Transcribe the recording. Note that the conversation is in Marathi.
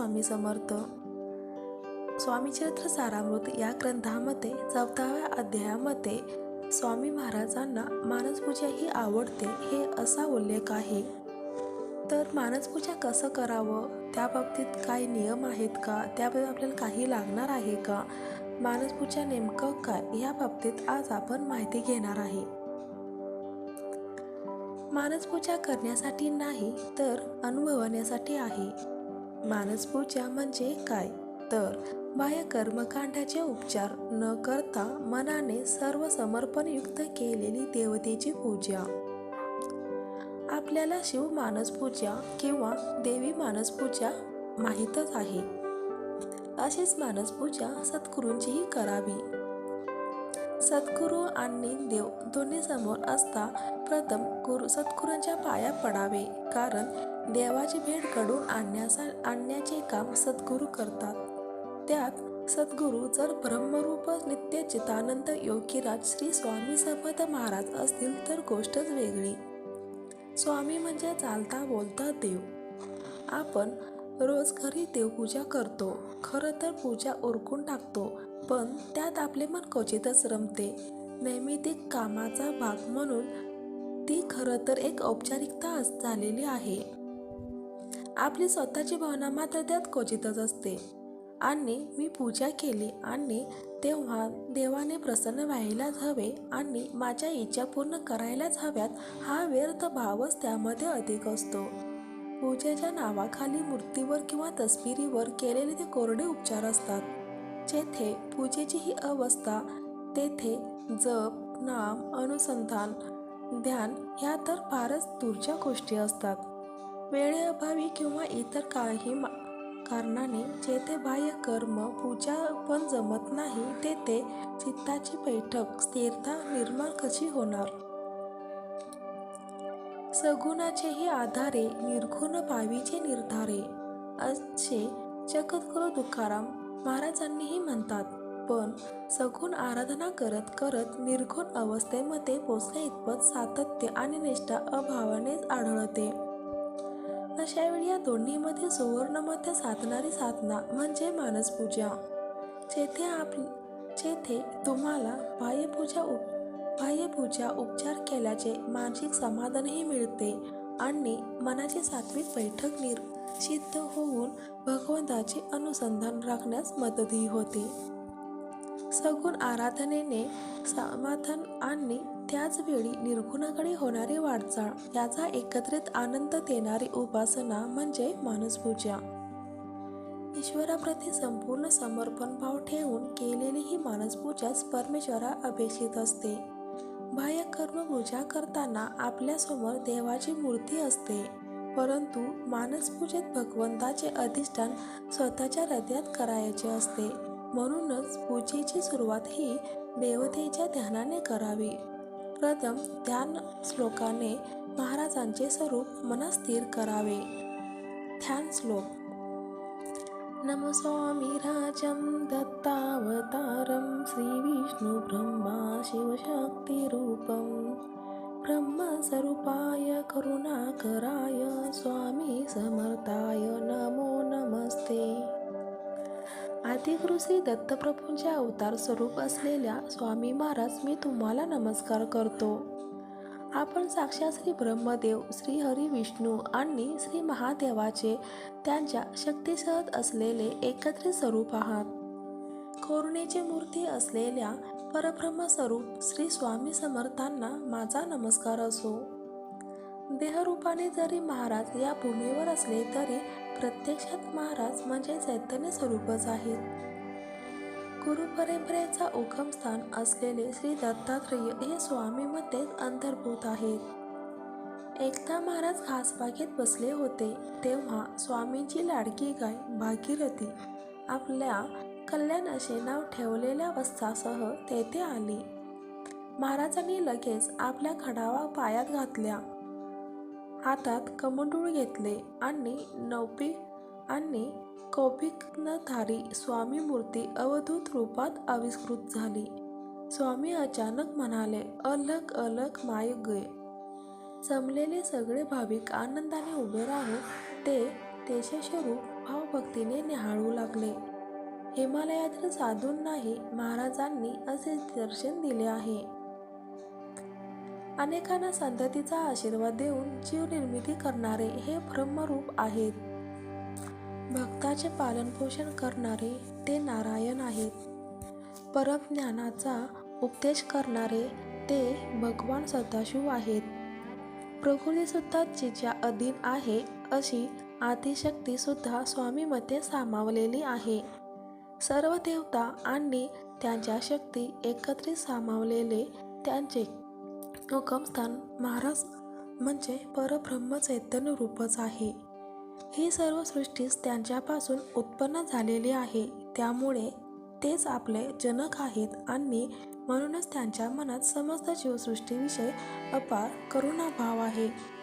स्वामी समर्थ. स्वामी चरित्र सारामृत या ग्रंथामध्ये चौथाव्या अध्यायामध्ये स्वामी महाराजांना मानसपूजा ही आवडते हे असा उल्लेख आहे. तर मानसपूजा कसं करावं? त्या बाबतीत काही नियम आहेत का? त्याबद्दल आपल्याला काही लागणार आहे का? मानसपूजा नेमकं काय? या बाबतीत आज आपण माहिती घेणार आहे. मानसपूजा करण्यासाठी नाही तर अनुभवण्यासाठी आहे. मानसपूजा म्हणजे काय? तर बाह्य कर्मकांडाचे उपचार न करता मनाने सर्व समर्पणयुक्त केलेली देवतेची पूजा. आपल्याला शिव मानसपूजा किंवा देवी मानसपूजा माहीतच आहे. अशीच मानसपूजा सद्गुरूंचीही करावी. सद्गुरू आणि देव दोन्ही समोर असता प्रथम गुरु सद्गुरूंच्या पाया पडावे. कारण देवाची भेट घडून आणण्याचा आणण्याचे काम सद्गुरू करतात. त्यात सद्गुरू जर ब्रह्मरूप नित्य चितानंद योगीराज श्री स्वामी समर्थ महाराज असतील तर गोष्टच वेगळी. स्वामी म्हणजे चालता बोलता देव. आपण रोज घरी देवपूजा करतो. खरं तर पूजा ओरकून टाकतो पण त्यात आपले मन क्वचितच रमते. नैमितिक कामाचा भाग म्हणून ती खरं तर एक औपचारिकता झालेली आहे. आपली स्वतःची भावना मात्र त्यात क्वचितच असते. आणि मी पूजा केली आणि तेव्हा देवाने प्रसन्न व्हायलाच हवे आणि माझ्या इच्छा पूर्ण करायलाच हव्यात हा व्यर्थ भावच त्यामध्ये अधिक असतो. पूजेच्या नावाखाली मूर्तीवर किंवा तस्बिरीवर केलेले ते कोरडे उपचार असतात. जेथे पूजेची ही अवस्था तेथे जप नाम अनुसंधान ध्यान ह्या तर फारच दूरच्या गोष्टी असतात. वेळेअभावी किंवा इतर काही मा- कारणाने जेथे बाह्य कर्म पूजा पण जमत नाही तेथे चित्ताची बैठक स्थिरता निर्माण कशी होणार? सगुणाचेही आधारे निर्गुण पावीचे निर्धारे. असे जगद्गुरु तुकाराम महाराजांनीही म्हणतात पण सगुण आराधना करत करत निर्गुण अवस्थेमध्ये पोचण्या इतपत सातत्य आणि निष्ठा अभावानेच आढळते. अशावेळी या दोन्हीमध्ये सुवर्णमध्ये साधणारी साधना म्हणजे मानसपूजा. जेथे आप जेथे तुम्हाला बाह्यपूजा उप बाह्यपूजा उपचार केल्याचे मानसिक समाधानही मिळते आणि मनाची सात्विक बैठक निर सिद्ध होऊन भगवंताचे अनुसंधान राखण्यास मदतही होते. सगुण आराधनेने समाधान आणि त्याच वेळी निर्गुणाकडे होणारी वाटचाल याचा एकत्रित आनंद देणारी उपासना म्हणजे मानसपूजा ईश्वराप्रती संपूर्ण समर्पण भाव ठेवून केलेली ही मानसपूजाच परमेश्वरा अपेक्षित असते. बाह्य कर्म पूजा करताना आपल्यासमोर देवाची मूर्ती असते. परंतु मानसपूजेत भगवंताचे अधिष्ठान स्वतःच्या हृदयात करायचे असते. म्हणूनच पूजेची सुरुवात ही देवतेच्या ध्यानाने करावी. प्रथम ध्यान श्लोकाने महाराजांचे स्वरूप मनात स्थिर करावे. ध्यान श्लोक. नम स्वामी राजं दत्तावतारं श्रीविष्णुब्रह्मा शिवशक्तिरूपं ब्रह्मस्वरूपाय करुणाकराय स्वामी समर्थाय नमो नमस्ते. आदिगुरु श्री दत्तप्रभूंचे अवतार स्वरूप असलेल्या स्वामी महाराज मी तुम्हाला नमस्कार करतो आपण साक्षात श्री ब्रह्मदेव श्री हरी विष्णू आणि श्री महादेवाचे त्यांच्या शक्तिसहत असलेले एकत्रित स्वरूप आहात. करुणेची मूर्ती असलेल्या परब्रह्म स्वरूप श्री स्वामी समर्थांना माझा नमस्कार असो. देहरूपाने जरी महाराज या भूमीवर असले तरी प्रत्यक्षात महाराज म्हणजे चैतन्य स्वरूपच आहेत. गुरु परंपरेचा उगमस्थान असलेले श्री दत्तात्रेय हे स्वामीमध्येच अंतर्भूत आहेत. एकदा महाराज घासबागेत बसले होते तेव्हा स्वामींची लाडकी गाय भागीरथी आपल्या कल्याण असे नाव ठेवलेल्या वस्त्रासह तेथे आली. महाराजांनी लगेच आपल्या खडावा पायात घातल्या. हातात कमंडूळ घेतले आणि नवपी आणि कौपिकधारी स्वामी मूर्ती अवधूत रूपात आविष्कृत झाली. स्वामी अचानक म्हणाले अलग अलग माय गे. जमलेले सगळे भाविक आनंदाने उभे राहून ते तेचे स्वरूप भावभक्तीने निहाळू लागले. हिमालयातील साधूंनाही महाराजांनी असे दर्शन दिले आहे. अनेकांना संततीचा आशीर्वाद देऊन जीवनिर्मिती करणारे हे ब्रह्मरूप आहेत. भक्ताचे पालनपोषण करणारे ते नारायण आहेत. परमज्ञानाचा उपदेश करणारे ते भगवान सदाशिव आहेत. प्रकृती सुद्धा जिच्या अधीन आहे अशी आदिशक्ती सुद्धा स्वामीमध्ये सामावलेली आहे. सर्व देवता आणि त्यांच्या शक्ती एकत्रित सामावलेले त्यांचे उगमस्थान महाराज म्हणजे परब्रह्म चैतन्य रूपच आहे. ही सर्व सृष्टीच त्यांच्यापासून उत्पन्न झालेली आहे. त्यामुळे तेच आपले जनक आहेत आणि म्हणूनच त्यांच्या मनात समस्त जीवसृष्टीविषयी अपार करुणाभाव आहे.